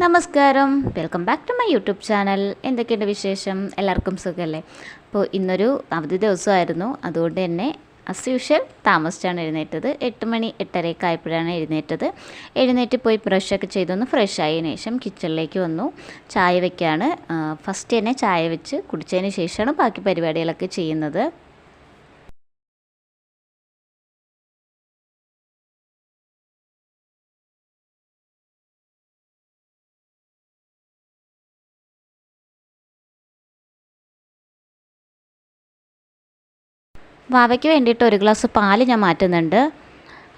നമസ്കാരം. Welcome back to my YouTube channel എന്തൊക്കെയുണ്ട് വിശേഷം? എല്ലാവർക്കും സുഖമല്ലേ അപ്പോൾ ഇന്നൊരു അവധി ദിവസമായിരുന്നു. അതുകൊണ്ട് തന്നെ അസ് യൂഷ്വൽ താമസിച്ചാണ് എഴുന്നേറ്റത്. എട്ട് മണി എട്ടരയൊക്കെ ആയപ്പോഴാണ് എഴുന്നേറ്റത്. എഴുന്നേറ്റ് പോയി ബ്രഷൊക്കെ ചെയ്തൊന്ന് ഫ്രഷ് ആയതിനു ശേഷം കിച്ചണിലേക്ക് വന്നു. ചായ വയ്ക്കുകയാണ് ഫസ്റ്റ് തന്നെ ചായ വെച്ച് കുടിച്ചതിന് ശേഷമാണ് ബാക്കി പരിപാടികളൊക്കെ ചെയ്യുന്നത്. വാവയ്ക്ക് വേണ്ടിയിട്ട് ഒരു ഗ്ലാസ് പാൽ ഞാൻ മാറ്റുന്നുണ്ട്.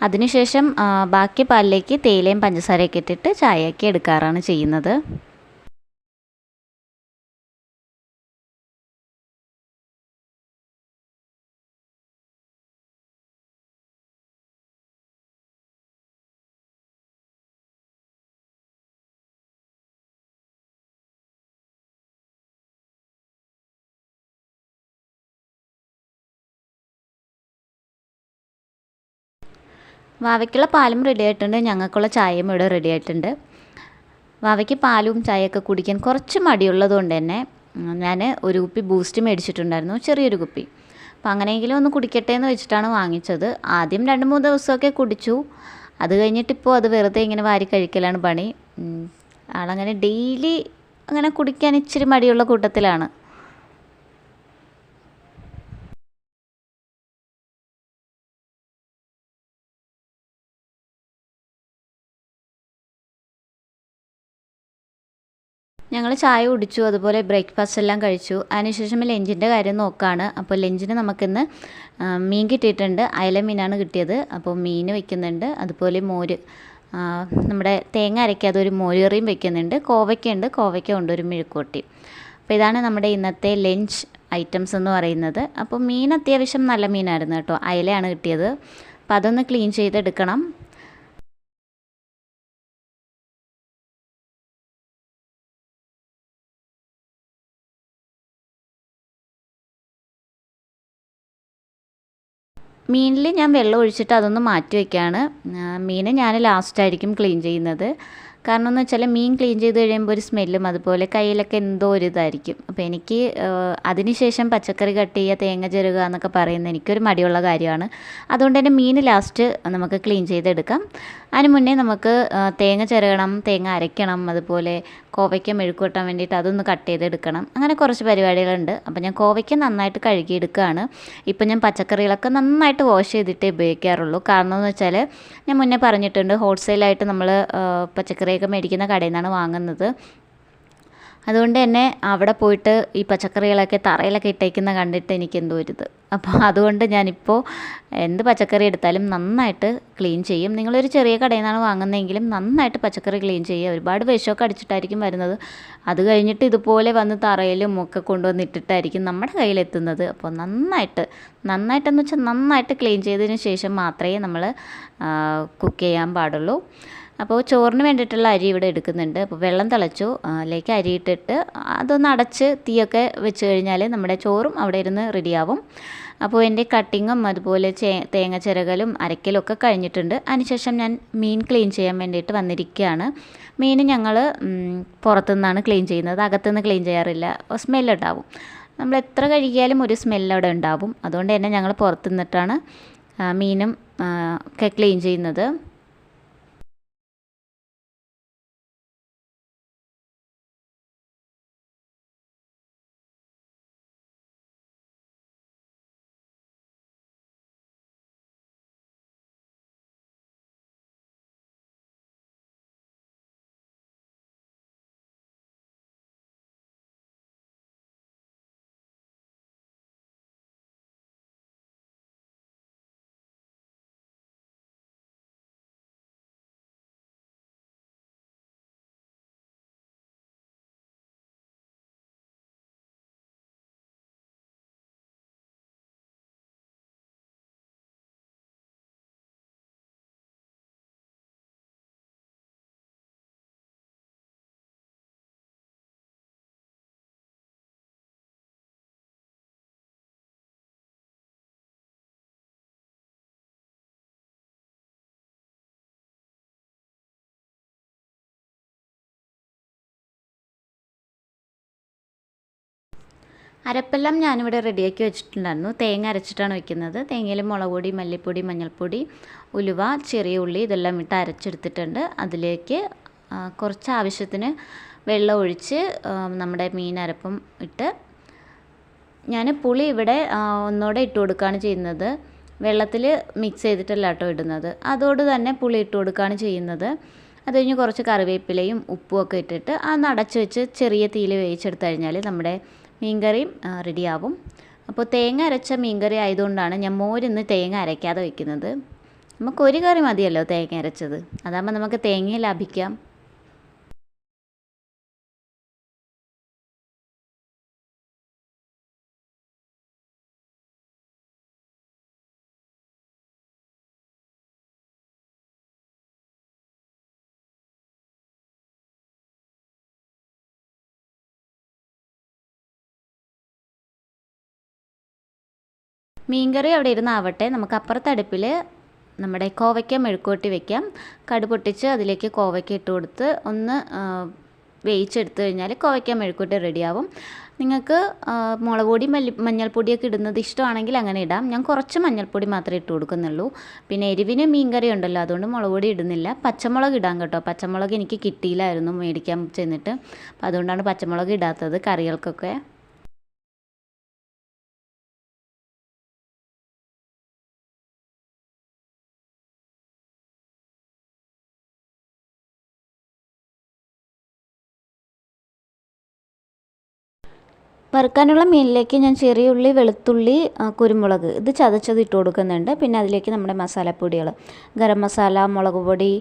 അതിനുശേഷം ബാക്കി പാലിലേക്ക് തേയിലയും പഞ്ചസാരയൊക്കെ ഇട്ടിട്ട് ചായയാക്കി എടുക്കാറാണ് ചെയ്യുന്നത്. വാവയ്ക്കുള്ള പാലും റെഡി ആയിട്ടുണ്ട്. ഞങ്ങൾക്കുള്ള ചായയും ഇവിടെ റെഡി ആയിട്ടുണ്ട്. വാവയ്ക്ക് പാലും ചായയൊക്കെ കുടിക്കാൻ കുറച്ച് മടിയുള്ളതുകൊണ്ട് തന്നെ ഞാൻ ഒരു കുപ്പി ബൂസ്റ്റ് മേടിച്ചിട്ടുണ്ടായിരുന്നു ചെറിയൊരു കുപ്പി. അപ്പോൾ അങ്ങനെയെങ്കിലും ഒന്ന് കുടിക്കട്ടെ എന്ന് വെച്ചിട്ടാണ് വാങ്ങിച്ചത്. ആദ്യം രണ്ട് മൂന്ന് ദിവസമൊക്കെ കുടിച്ചു. അത് കഴിഞ്ഞിട്ടിപ്പോൾ അത് വെറുതെ ഇങ്ങനെ വാരി കഴിക്കലാണ് പണി. ആളങ്ങനെ ഡെയിലി അങ്ങനെ കുടിക്കാൻ ഇച്ചിരി മടിയുള്ള കൂട്ടത്തിലാണ്. ഞങ്ങൾ ചായ കുടിച്ചു അതുപോലെ ബ്രേക്ക്ഫാസ്റ്റ് എല്ലാം കഴിച്ചു. അതിനുശേഷം ലഞ്ചിന്റെ കാര്യം നോക്കുകയാണ് അപ്പോൾ ലഞ്ചിന് നമുക്കിന്ന് മീൻ കിട്ടിയിട്ടുണ്ട്. അയല മീനാണ് കിട്ടിയത്. അപ്പോൾ മീൻ വയ്ക്കുന്നുണ്ട് അതുപോലെ മോര്. നമ്മുടെ തേങ്ങ അരയ്ക്കാതെ ഒരു മോരുകറിയും വയ്ക്കുന്നുണ്ട് കോവയ്ക്കുണ്ട് കോവയ്ക്ക ഉണ്ട് ഒരു മെഴുക്കുവട്ടി അപ്പോൾ ഇതാണ് നമ്മുടെ ഇന്നത്തെ ലഞ്ച് ഐറ്റംസ് എന്ന് പറയുന്നത്. അപ്പോൾ മീൻ അത്യാവശ്യം നല്ല മീനായിരുന്നു കേട്ടോ. അയലയാണ് കിട്ടിയത്. അപ്പോൾ അതൊന്ന് ക്ലീൻ ചെയ്തെടുക്കണം. മീനിൽ ഞാൻ വെള്ളം ഒഴിച്ചിട്ട് അതൊന്ന് മാറ്റി വയ്ക്കുകയാണ്. മീൻ ഞാൻ ലാസ്റ്റായിരിക്കും ക്ലീൻ ചെയ്യുന്നത്. കാരണം എന്ന് വെച്ചാൽ മീൻ ക്ലീൻ ചെയ്ത് കഴിയുമ്പോൾ ഒരു സ്മെല്ലും അതുപോലെ കയ്യിലൊക്കെ എന്തോ ഒരു ഇതായിരിക്കും. അപ്പോൾ എനിക്ക് അതിനുശേഷം പച്ചക്കറി കട്ട് ചെയ്യുക തേങ്ങ ചെരുക എന്നൊക്കെ പറയുന്നത് എനിക്കൊരു മടിയുള്ള കാര്യമാണ്. അതുകൊണ്ട് തന്നെ മീൻ ലാസ്റ്റ് നമുക്ക് ക്ലീൻ ചെയ്തെടുക്കാം. അതിന് മുന്നേ നമുക്ക് തേങ്ങ ചിരകണം തേങ്ങ അരയ്ക്കണം അതുപോലെ കോവയ്ക്ക മെഴുക്കൂട്ടാൻ വേണ്ടിയിട്ട് അതൊന്ന് കട്ട് ചെയ്തെടുക്കണം. അങ്ങനെ കുറച്ച് പരിപാടികളുണ്ട്. അപ്പോൾ ഞാൻ കോവയ്ക്ക നന്നായിട്ട് കഴുകിയെടുക്കുകയാണ്. ഇപ്പം ഞാൻ പച്ചക്കറികളൊക്കെ നന്നായിട്ട് വാഷ് ചെയ്തിട്ടേ ഉപയോഗിക്കാറുള്ളൂ. കാരണം എന്ന് വെച്ചാൽ ഞാൻ മുന്നേ പറഞ്ഞിട്ടുണ്ട് ഹോൾസെയിലായിട്ട് നമ്മൾ പച്ചക്കറിയൊക്കെ മേടിക്കുന്ന കടയിൽ നിന്നാണ് വാങ്ങുന്നത്. അതുകൊണ്ട് തന്നെ അവിടെ പോയിട്ട് ഈ പച്ചക്കറികളൊക്കെ തറയിലൊക്കെ ഇട്ടേക്കുന്ന കണ്ടിട്ട് എനിക്ക് എന്തോ ഒരു ഇത്. അപ്പോൾ അതുകൊണ്ട് ഞാനിപ്പോൾ എന്ത് പച്ചക്കറി എടുത്താലും നന്നായിട്ട് ക്ലീൻ ചെയ്യും. നിങ്ങളൊരു ചെറിയ കടയിൽ നിന്നാണ് വാങ്ങുന്നതെങ്കിലും നന്നായിട്ട് പച്ചക്കറി ക്ലീൻ ചെയ്യുക. ഒരുപാട് വിഷമൊക്കെ അടിച്ചിട്ടായിരിക്കും വരുന്നത്. അത് കഴിഞ്ഞിട്ട് ഇതുപോലെ വന്ന് തറയിലും ഒക്കെ കൊണ്ടുവന്ന് ഇട്ടിട്ടായിരിക്കും നമ്മുടെ കയ്യിലെത്തുന്നത്. അപ്പോൾ നന്നായിട്ട് നന്നായിട്ടെന്ന് വെച്ചാൽ നന്നായിട്ട് ക്ലീൻ ചെയ്തതിന് ശേഷം മാത്രമേ നമ്മൾ കുക്ക് ചെയ്യാൻ പാടുള്ളൂ. അപ്പോൾ ചോറിന് വേണ്ടിയിട്ടുള്ള അരി ഇവിടെ എടുക്കുന്നുണ്ട്. അപ്പോൾ വെള്ളം തിളച്ചു. അതിലേക്ക് അരി ഇട്ടിട്ട് അതൊന്ന് അടച്ച് തീയൊക്കെ വെച്ച് കഴിഞ്ഞാൽ നമ്മുടെ ചോറും അവിടെ ഇരുന്ന് റെഡിയാവും. അപ്പോൾ എന്റെ കട്ടിങ്ങും അതുപോലെ ചേ തേങ്ങ ചിരകലും അരക്കലും ഒക്കെ കഴിഞ്ഞിട്ടുണ്ട്. അതിനുശേഷം ഞാൻ മീൻ ക്ലീൻ ചെയ്യാൻ വേണ്ടിയിട്ട് വന്നിരിക്കുകയാണ്. മീൻ ഞങ്ങൾ പുറത്തുനിന്നാണ് ക്ലീൻ ചെയ്യുന്നത്. അകത്തുനിന്ന് ക്ലീൻ ചെയ്യാറില്ല. സ്മെല്ലുണ്ടാവും. നമ്മൾ എത്ര കഴുകിയാലും ഒരു സ്മെല്ല് അവിടെ ഉണ്ടാവും. അതുകൊണ്ട് തന്നെ ഞങ്ങൾ പുറത്തു നിന്നിട്ടാണ് മീനും ഒക്കെ ക്ലീൻ ചെയ്യുന്നത്. അരപ്പെല്ലാം ഞാനിവിടെ റെഡിയാക്കി വെച്ചിട്ടുണ്ടായിരുന്നു. തേങ്ങ അരച്ചിട്ടാണ് വെക്കുന്നത്. തേങ്ങയിൽ മുളക് പൊടി മല്ലിപ്പൊടി മഞ്ഞൾപ്പൊടി ഉലുവ ചെറിയ ഉള്ളി ഇതെല്ലാം ഇട്ട് അരച്ചെടുത്തിട്ടുണ്ട്. അതിലേക്ക് കുറച്ച് ആവശ്യത്തിന് വെള്ളം ഒഴിച്ച് നമ്മുടെ മീൻ അരപ്പും ഇട്ട് ഞാൻ പുളി ഇവിടെ ഒന്നോടെ ഇട്ട് കൊടുക്കുകയാണ് ചെയ്യുന്നത്. വെള്ളത്തിൽ മിക്സ് ചെയ്തിട്ടല്ല കേട്ടോ ഇടുന്നത്. അതോട് തന്നെ പുളി ഇട്ട് കൊടുക്കുകയാണ് ചെയ്യുന്നത്. അത് കഴിഞ്ഞ് കുറച്ച് കറിവേപ്പിലയും ഉപ്പും ഒക്കെ ഇട്ടിട്ട് അതൊന്ന് അടച്ചു വെച്ച് ചെറിയ തീയിൽ വേവിച്ചെടുത്ത് കഴിഞ്ഞാൽ നമ്മുടെ മീൻകറിയും റെഡിയാവും. അപ്പോൾ തേങ്ങ അരച്ച മീൻകറി ആയതുകൊണ്ടാണ് ഞാൻ മോരിന്ന് തേങ്ങ അരയ്ക്കാതെ വയ്ക്കുന്നത് നമുക്ക് ഒരു കറി മതിയല്ലോ തേങ്ങ അരച്ചത്. അതാകുമ്പോൾ നമുക്ക് തേങ്ങ ലാഭിക്കാം. മീൻകറി അവിടെ ഇരുന്നാവട്ടെ. നമുക്ക് അപ്പുറത്തെ അടുപ്പിൽ നമ്മുടെ കോവയ്ക്ക മെഴുക്കൂട്ടി വെക്കാം. കടു പൊട്ടിച്ച് അതിലേക്ക് കോവയ്ക്ക ഇട്ട് കൊടുത്ത് ഒന്ന് വേവിച്ചെടുത്തു കഴിഞ്ഞാൽ കോവയ്ക്ക മെഴുക്കൂട്ടി റെഡിയാവും. നിങ്ങൾക്ക് മുളക് പൊടി മല്ലി മഞ്ഞൾപ്പൊടിയൊക്കെ ഇടുന്നത് ഇഷ്ടമാണെങ്കിൽ അങ്ങനെ ഇടാം. ഞാൻ കുറച്ച് മഞ്ഞൾപ്പൊടി മാത്രമേ ഇട്ട് കൊടുക്കുന്നുള്ളൂ. പിന്നെ എരിവിന് മീൻകറി ഉണ്ടല്ലോ അതുകൊണ്ട് മുളക് പൊടി ഇടുന്നില്ല. പച്ചമുളക് ഇടാം കേട്ടോ. പച്ചമുളക് എനിക്ക് കിട്ടിയില്ലായിരുന്നു മേടിക്കാൻ ചെന്നിട്ട്. അപ്പോൾ അതുകൊണ്ടാണ് പച്ചമുളക് ഇടാത്തത് കറികൾക്കൊക്കെ. വറുക്കാനുള്ള മീനിലേക്ക് ഞാൻ ചെറിയ ഉള്ളി വെളുത്തുള്ളി കുരുമുളക് ഇത് ചതച്ചത് ഇട്ട് കൊടുക്കുന്നുണ്ട്. പിന്നെ അതിലേക്ക് നമ്മുടെ മസാലപ്പൊടികൾ ഗരം മസാല മുളക് പൊടി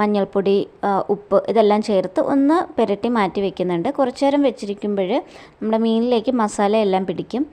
മഞ്ഞൾപ്പൊടി ഉപ്പ് ഇതെല്ലാം ചേർത്ത് ഒന്ന് പുരട്ടി മാറ്റി വെക്കുന്നുണ്ട്. കുറച്ചു നേരം വെച്ചിരിക്കുമ്പോൾ നമ്മുടെ മീനിലേക്ക് മസാല എല്ലാം പിടിക്കും.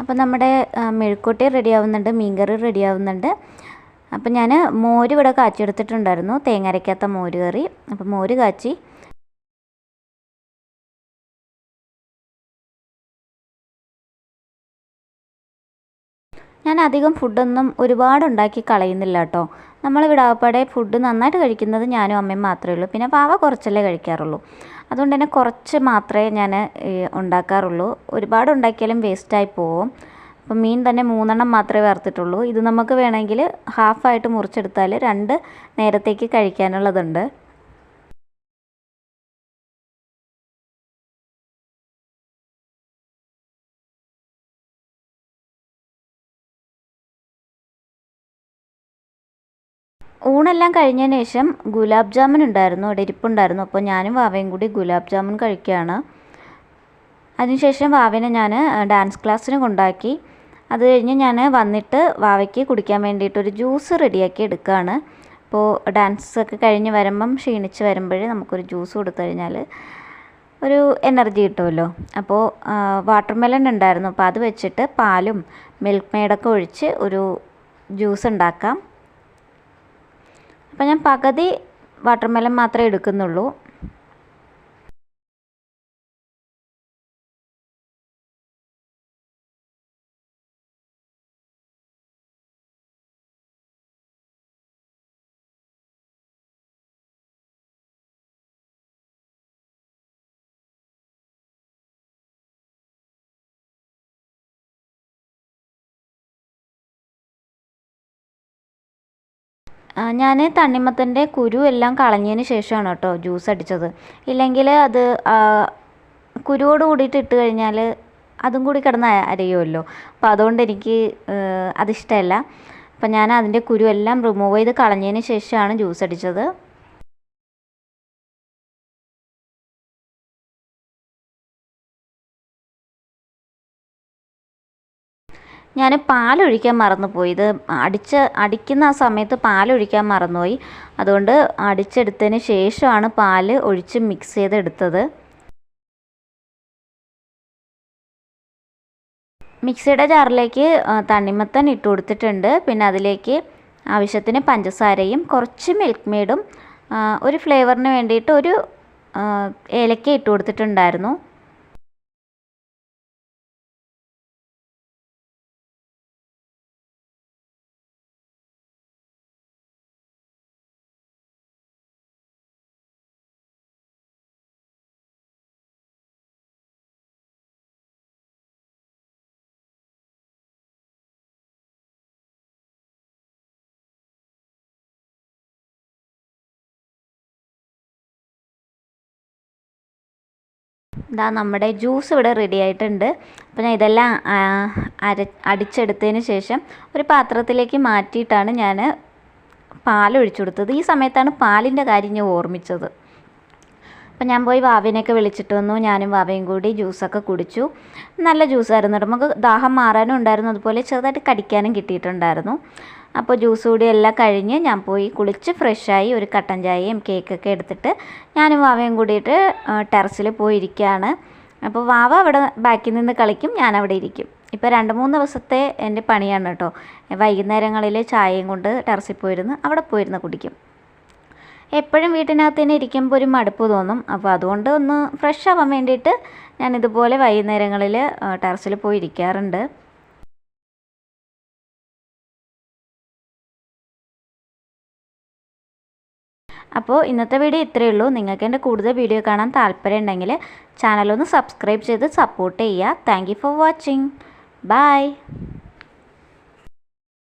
അപ്പോൾ നമ്മുടെ മെഴുക്കൂട്ടി റെഡി ആവുന്നുണ്ട് മീൻകറി റെഡി ആവുന്നുണ്ട് അപ്പോൾ ഞാൻ മോര് ഇവിടെ കാച്ചിയെടുത്തിട്ടുണ്ടായിരുന്നു തേങ്ങ അരയ്ക്കാത്ത മോര് കറി. അപ്പോൾ മോര് കാച്ചി ഞാൻ അധികം ഫുഡൊന്നും ഒരുപാട് ഉണ്ടാക്കി കളയുന്നില്ല കേട്ടോ. നമ്മളിവിടെ വിടാപ്പാടെ ഫുഡ് നന്നായിട്ട് കഴിക്കുന്നത് ഞാനും അമ്മയും മാത്രമേ ഉള്ളൂ. പിന്നെ പാവ കുറച്ചല്ലേ കഴിക്കാറുള്ളൂ. അതുകൊണ്ട് തന്നെ കുറച്ച് മാത്രമേ ഞാൻ ഉണ്ടാക്കാറുള്ളൂ. ഒരുപാട് ഉണ്ടാക്കിയാലും വേസ്റ്റായി പോവും. അപ്പം മീൻ തന്നെ മൂന്നെണ്ണം മാത്രമേ വറുത്തിട്ടുള്ളൂ. ഇത് നമുക്ക് വേണമെങ്കിൽ ഹാഫായിട്ട് മുറിച്ചെടുത്താൽ രണ്ട് നേരത്തേക്ക് കഴിക്കാനുള്ളതുണ്ട്. ഊണെല്ലാം കഴിഞ്ഞതിന് ശേഷം ഗുലാബ് ജാമുൻ ഉണ്ടായിരുന്നു അവിടെ ഇരിപ്പുണ്ടായിരുന്നു. അപ്പോൾ ഞാനും വാവയും കൂടി ഗുലാബ് ജാമുൻ കഴിക്കുകയാണ്. അതിനുശേഷം വാവേനെ ഞാൻ ഡാൻസ് ക്ലാസ്സിന് കൊണ്ടാക്കി. അത് കഴിഞ്ഞ് ഞാൻ വന്നിട്ട് വാവയ്ക്ക് കുടിക്കാൻ വേണ്ടിയിട്ടൊരു ജ്യൂസ് റെഡിയാക്കി എടുക്കുകയാണ്. അപ്പോൾ ഡാൻസ് ഒക്കെ കഴിഞ്ഞ് വരുമ്പം ക്ഷീണിച്ച് വരുമ്പോഴേ നമുക്കൊരു ജ്യൂസ് കൊടുത്തു കഴിഞ്ഞാൽ ഒരു എനർജി കിട്ടുമല്ലോ. അപ്പോൾ വാട്ടർ മെലൺ ഉണ്ടായിരുന്നു. അപ്പോൾ അത് വെച്ചിട്ട് പാലും മിൽക്ക് മെയ്ഡൊക്കെ ഒഴിച്ച് ഒരു ജ്യൂസ് ഉണ്ടാക്കാം. അപ്പോൾ ഞാൻ പകുതി വാട്ടർമെലൺ മാത്രമേ എടുക്കുന്നുള്ളൂ. ഞാൻ തണ്ണിമത്തന്റെ കുരു എല്ലാം കളഞ്ഞതിന് ശേഷമാണ് കേട്ടോ ജ്യൂസ് അടിച്ചത്. ഇല്ലെങ്കിൽ അത് കുരുവോട് കൂടിയിട്ട് ഇട്ട് കഴിഞ്ഞാൽ അതും കൂടി കിടന്ന് അരയുമല്ലോ. അപ്പോൾ അതുകൊണ്ട് എനിക്ക് അതിഷ്ടമല്ല. അപ്പം ഞാൻ അതിന്റെ കുരു എല്ലാം റിമൂവ് ചെയ്ത് കളഞ്ഞതിന് ശേഷമാണ് ജ്യൂസ് അടിച്ചത്. ഞാൻ പാലൊഴിക്കാൻ മറന്നുപോയി. ഇത് അടിച്ച് അടിക്കുന്ന ആ സമയത്ത് പാലൊഴിക്കാൻ മറന്നുപോയി. അതുകൊണ്ട് അടിച്ചെടുത്തതിന് ശേഷമാണ് പാൽ ഒഴിച്ച് മിക്സ് ചെയ്തെടുത്തത്. മിക്സിയുടെ ജാറിലേക്ക് തണ്ണിമത്തൻ ഇട്ട് കൊടുത്തിട്ടുണ്ട്. പിന്നെ അതിലേക്ക് ആവശ്യത്തിന് പഞ്ചസാരയും കുറച്ച് മിൽക്ക് മെയ്ഡും ഒരു ഫ്ലേവറിന് വേണ്ടിയിട്ട് ഒരു ഏലക്ക ഇട്ട് കൊടുത്തിട്ടുണ്ടായിരുന്നു. ഇതാ നമ്മുടെ ജ്യൂസ് ഇവിടെ റെഡി ആയിട്ടുണ്ട്. അപ്പോൾ ഞാൻ ഇതെല്ലാം അര അടിച്ചെടുത്തതിന് ശേഷം ഒരു പാത്രത്തിലേക്ക് മാറ്റിയിട്ടാണ് ഞാൻ പാലൊഴിച്ചു കൊടുത്തത്. ഈ സമയത്താണ് പാലിന്റെ കാര്യം ഞാൻ ഓർമ്മിച്ചത്. അപ്പം ഞാൻ പോയി വാവിനെയൊക്കെ വിളിച്ചിട്ട് വന്നു. ഞാനും വാവയും കൂടി ജ്യൂസൊക്കെ കുടിച്ചു. നല്ല ജ്യൂസായിരുന്നു നമുക്ക് ദാഹം മാറാനും ഉണ്ടായിരുന്നു. അതുപോലെ ചെറുതായിട്ട് കടിക്കാനും കിട്ടിയിട്ടുണ്ടായിരുന്നു. അപ്പോൾ ജ്യൂസ് കൂടി എല്ലാം കഴിഞ്ഞ് ഞാൻ പോയി കുളിച്ച് ഫ്രഷായി ഒരു കട്ടൻ ചായയും കേക്കൊക്കെ എടുത്തിട്ട് ഞാനും വാവയും കൂടിയിട്ട് ടെറസിൽ പോയി ഇരിക്കുകയാണ് അപ്പോൾ വാവ അവിടെ ബാക്കിൽ നിന്ന് കളിക്കും. ഞാൻ അവിടെ ഇരിക്കും. ഇപ്പോൾ രണ്ട് മൂന്ന് ദിവസത്തെ എന്റെ പണിയാണ് കേട്ടോ. വൈകുന്നേരങ്ങളിൽ ചായയും കൊണ്ട് ടെറസിൽ പോയിരുന്ന്. അവിടെ പോയിരുന്ന് കുടിക്കും. എപ്പോഴും വീട്ടിനകത്ത് തന്നെ ഇരിക്കുമ്പോൾ ഒരു മടുപ്പ് തോന്നും. അപ്പോൾ അതുകൊണ്ട് ഒന്ന് ഫ്രഷ് ആവാൻ വേണ്ടിയിട്ട് ഞാൻ ഇതുപോലെ വൈകുന്നേരങ്ങളിൽ ടെറസിൽ പോയി ഇരിക്കാറുണ്ട്. അപ്പോൾ ഇന്നത്തെ വീഡിയോ ഇത്രയേ ഉള്ളൂ. നിങ്ങൾക്ക് എന്റെ കൂടുതൽ വീഡിയോ കാണാൻ താല്പര്യം ഉണ്ടെങ്കിൽ ചാനലൊന്ന് സബ്സ്ക്രൈബ് ചെയ്ത് സപ്പോർട്ട് ചെയ്യുക. Thank for watching bye